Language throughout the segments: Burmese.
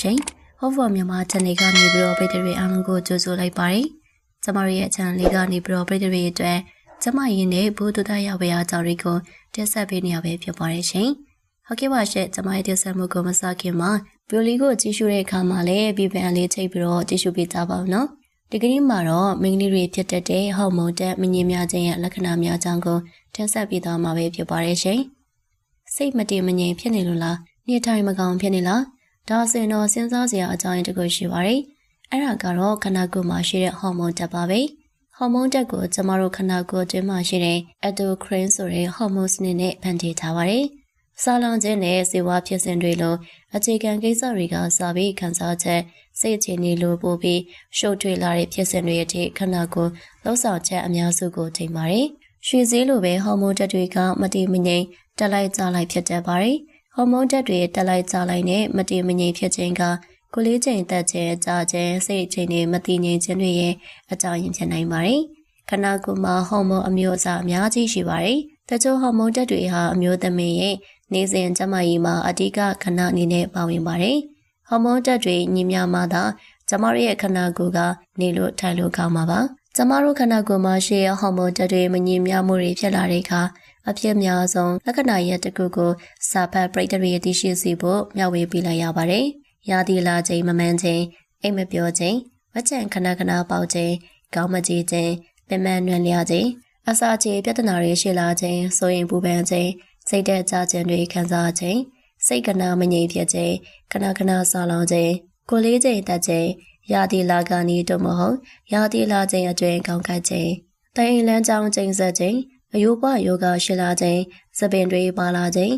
ရှင်။ Hope for မြန်မာ channel ကနေပြီးတော့ပရိသတ်တွေအားလုံးကိုကြိုဆိုလိုက်ပါတယ်။ကျမတို့ရဲ့ channel လေးကနေပြီးတော့ပရိသတ်တွေအတွက်ကျမရင်းနဲ့ဘုဒ္ဓတရောက်ပဲအားကြောင့်တွေကိုတက်ဆက်ပေးနေရပဲဖြစ်ပါတယ်ရှင်။ဟုတ်ကဲ့ပါရှင့်ကျမရဲ့တက်ဆက်မှုကိုမစခင်မှာဗီဒီယိုလေးကိုကြည့်ရှုတဲ့အခါမှာလည်းဒီပန်လေးချိန်ပြီးတော့ကြည့်ရှုပေးကြပါဦးနော်။ဒီကနေ့မှာတော့မိန်းကလေးတွေဖြစ်တတ်တဲ့ဟော်မုန်းတက်မငြင်းများခြင်းရဲ့လက္ခဏာများအကြောင်းကိုတက်ဆက်ပေးသွားမှာပဲဖြစ်ပါတယ်ရှင်။စိတ်မတည်မငြိမ်ဖြစ်နေလို့လား။နေ့တိုင်းမကောင်းဖြစ်နေလား။ ဒါဆိုရင်တော့စဉ်းစားစရာအကြောင်းရင်းတစ်ခုရှိပါတယ်။အဲ့ဒါကတော့ခန္ဓာကိုယ်မှာရှိတဲ့ဟော်မုန်းတက်ပါပဲ။ဟော်မုန်းတက်ကိုကျမတို့ခန္ဓာကိုယ်တွင်းမှာရှိတဲ့ endocrine ဆိုတဲ့ဟော်မုန်းစနစ်နဲ့ဖန်တီးထားပါတယ်။စာလောင်ခြင်းနဲ့ဇေဝဖြစ်စဉ်တွေလိုအခြေခံကိစ္စတွေကစာပြီးခန်းစားချက်စိတ်အခြေအနေလိုပို့ပြီးရှုပ်ထွေးလာတဲ့ဖြစ်စဉ်တွေအထိခန္ဓာကိုယ်လှုပ်ဆောင်ချက်အများစုကိုချိန်ပါတယ်။ရွှေစည်းလိုပဲဟော်မုန်းတက်တွေကမတည်မငြိမ်တက်လိုက်ကြလိုက်ဖြစ်တတ်ပါတယ်။ ဟော်မုန်းတက်တွေတက်လိုက်ကြလိုက်နဲ့မတည်မငြိမ်ဖြစ်ခြင်းကကိုလေးချိန်တက်ခြင်းကြာခြင်းစိတ်အခြေအနေမတည်ငြိမ်ခြင်းတွေရဲ့အကြောင်းရင်းဖြစ်နိုင်ပါတယ်။ခန္ဓာကိုယ်မှာဟော်မုန်းအမျိုးအစားအများကြီးရှိပါတယ်။တချို့ဟော်မုန်းတက်တွေဟာအမျိုးသမီးရဲ့နေစဉ်ကျန်းမာရေးမှာအဓိကခဏအနေနဲ့ပါဝင်ပါတယ်။ဟော်မုန်းတက်တွေညီမျှမှသာကျမတို့ရဲ့ခန္ဓာကိုယ်ကနေလို့ထိုင်လို့ကောင်းမှာပါ။ကျမတို့ခန္ဓာကိုယ်မှာရှိတဲ့ဟော်မုန်းတက်တွေမညီမျှမှုတွေဖြစ်လာတဲ့အခါ အဖြစ်များဆုံးလက္ခဏာရဲ့တစ်ခုကိုစာဖတ်ပရိသတ်တွေသိရှိစေဖို့မျှဝေပေးလိုက်ရပါတယ်။ရာသီလာချိန်မမှန်ချိန်အိမ်မပြောချိန်ဝက်ချံခဏခဏပေါက်ချိန်ကောင်းမကြီးချိန်ပင်မနွမ်းလျာချိန်အစာချေပြဿနာတွေရှိလာချိန်ဆိုရင်ပူပန်ချိန်စိတ်သက်သာခြင်းတွေခံစားခြင်းစိတ်ကနာမငြိမ်ဖြစ်ခြင်းခဏခဏဆောင်းလောင်ခြင်းကိုယ်လေးချိန်တက်ခြင်းရာသီလာကနီတို့မဟုတ်ရာသီလာချိန်အတွင်းကောင်းကတ်ခြင်းတိုင်လန်းချောင်းချိန်ဆက်ခြင်း အယိုးပွားယောဂရှိလာခြင်းစပင်တွေပါလာခြင်း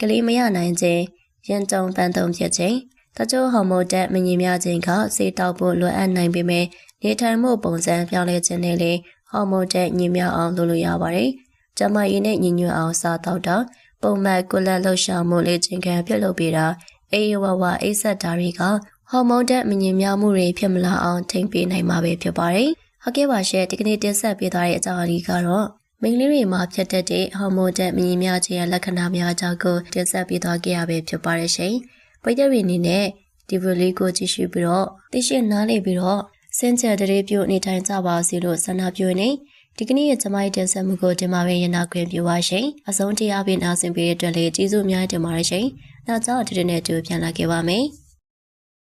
ကလေးမရနိုင်ခြင်းရင်တုံပန်းတုံဖြစ်ခြင်းတချို့ဟော်မုန်းတက်မငြိမ်များခြင်းကစေတောက်ဖို့လိုအပ်နိုင်ပေမဲ့နေထိုင်မှုပုံစံပြောင်းလဲခြင်းနဲ့လည်းဟော်မုန်းတက်ညီမြအောင်လုပ်လို့ရပါတယ်။ကျမရင်းနဲ့ညီညွတ်အောင်စားတော့တာပုံမှန်ကိုလက်လှုပ်ရှားမှုလေးခြင်းခံပြုလုပ်ပေးတာအေးဝဝအိဆက်တာတွေကဟော်မုန်းတက်မငြိမ်များမှုတွေဖြစ်မလာအောင်ထိန်းပေးနိုင်မှာပဲဖြစ်ပါတယ်။ဟုတ်ကဲ့ပါရှင့်ဒီကနေ့တင်ဆက်ပေးသွားတဲ့အကြောင်းအရာကတော့ မိန်းကလေးတွေမှာဖြစ်တတ်တဲ့ဟော်မုန်းတက်မငြိမ်များခြင်းရဲ့လက္ခဏာများအကြောင်းကိုတင်ဆက်ပေးသွားခဲ့ရပဲဖြစ်ပါတယ်ရှင်။ပရိသတ်တွေအနေနဲ့ဒီဗီဒီယိုလေးကိုကြည့်ရှုပြီးတော့သိရှိနားလည်ပြီးတော့စင်ကြယ်တဲ့ပြုနေထိုင်ကြပါစေလို့ဆန္ဒပြုနေဒီကနေ့ရဲ့ကျမရဲ့တင်ဆက်မှုကိုဒီမှာပဲရနာခွင့်ပြုပါရှင်အဆုံးတရားပေးနာဆင်ပေးတဲ့အတွက်လည်းကျေးဇူးအများကြီးတင်ပါတယ်ရှင်နောက်ကြောဒီနေ့နဲ့တူပြန်လာခဲ့ပါမယ်